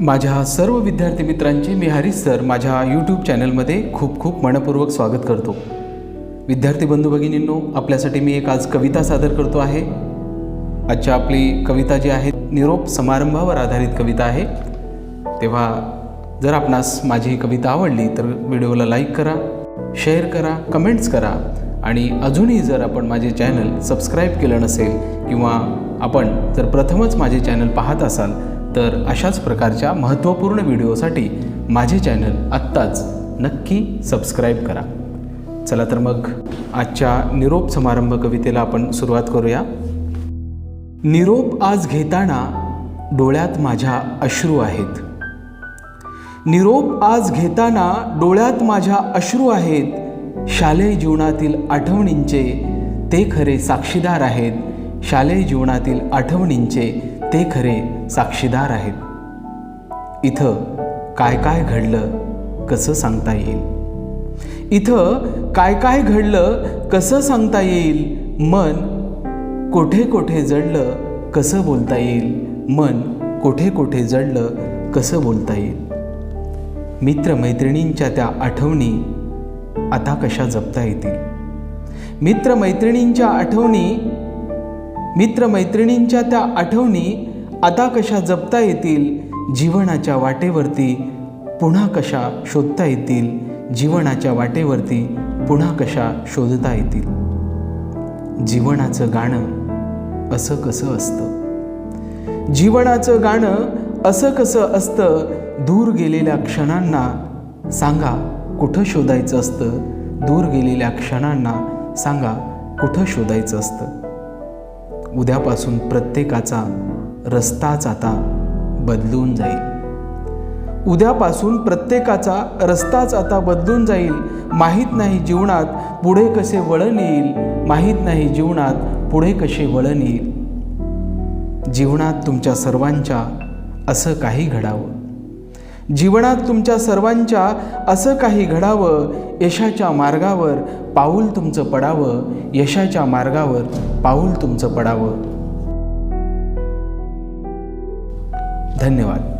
माझ्या सर्व विद्यार्थी मित्रांचे मी हरीश सर माझ्या यूट्यूब चॅनलमध्ये खूप खूप मनपूर्वक स्वागत करतो. विद्यार्थी बंधू भगिनींनो आपल्यासाठी मी एक आज कविता सादर करतो आहे. आजच्या आपली कविता जी आहे निरोप समारंभावर आधारित कविता आहे. तेव्हा जर आपणास माझी ही कविता आवडली तर व्हिडिओला लाईक करा शेअर करा कमेंट्स करा. आणि अजूनही जर आपण माझे चॅनल सबस्क्राईब केलं नसेल किंवा आपण जर प्रथमच माझे चॅनल पाहत असाल तर अशाच प्रकारच्या महत्त्वपूर्ण व्हिडिओसाठी माझे चॅनल आत्ताच नक्की सबस्क्राईब करा. चला तर मग आजच्या निरोप समारंभ कवितेला आपण सुरुवात करूया. निरोप आज घेताना डोळ्यात माझ्या अश्रू आहेत. निरोप आज घेताना डोळ्यात माझ्या अश्रू आहेत. शालेय जीवनातील आठवणींचे ते खरे साक्षीदार आहेत. शालेय जीवनातील आठवणींचे ते खरे साक्षीदार आहेत. इथं काय काय घडलं कसं सांगता येईल? इथं काय काय घडलं कसं सांगता येईल? मन कोठे कोठे जडलं कसं बोलता येईल? मन कोठे कोठे जडलं कसं बोलता येईल? मित्रमैत्रिणींच्या त्या आठवणी आता कशा जपता येतील? मित्रमैत्रिणींच्या आठवणी मित्रमैत्रिणींच्या त्या आठवणी आता कशा जपता येतील? जीवनाच्या वाटेवरती पुन्हा कशा शोधता येतील? जीवनाच्या वाटेवरती पुन्हा कशा शोधता येतील? जीवनाचं गाणं असं कसं असतं? जीवनाचं गाणं असं कसं असतं? दूर गेलेल्या क्षणांना सांगा कुठं शोधायचं असतं? दूर गेलेल्या क्षणांना सांगा कुठं शोधायचं असतं? उद्यापासून प्रत्येकाचा रस्ताच आता बदलून जाईल. उद्यापासून प्रत्येकाचा रस्ताच आता बदलून जाईल. माहीत नाही जीवनात पुढे कसे वळण येईल. माहीत नाही जीवनात पुढे कसे वळण येईल. जीवनात तुमच्या सर्वांच्या असं काही घडावं. जीवनात तुमच्या सर्वांच्या असं काही घडावं यशाच्या मार्गावर पाऊल तुमचं पडावं यशाच्या मार्गावर पाऊल तुमचं पडावं. धन्यवाद.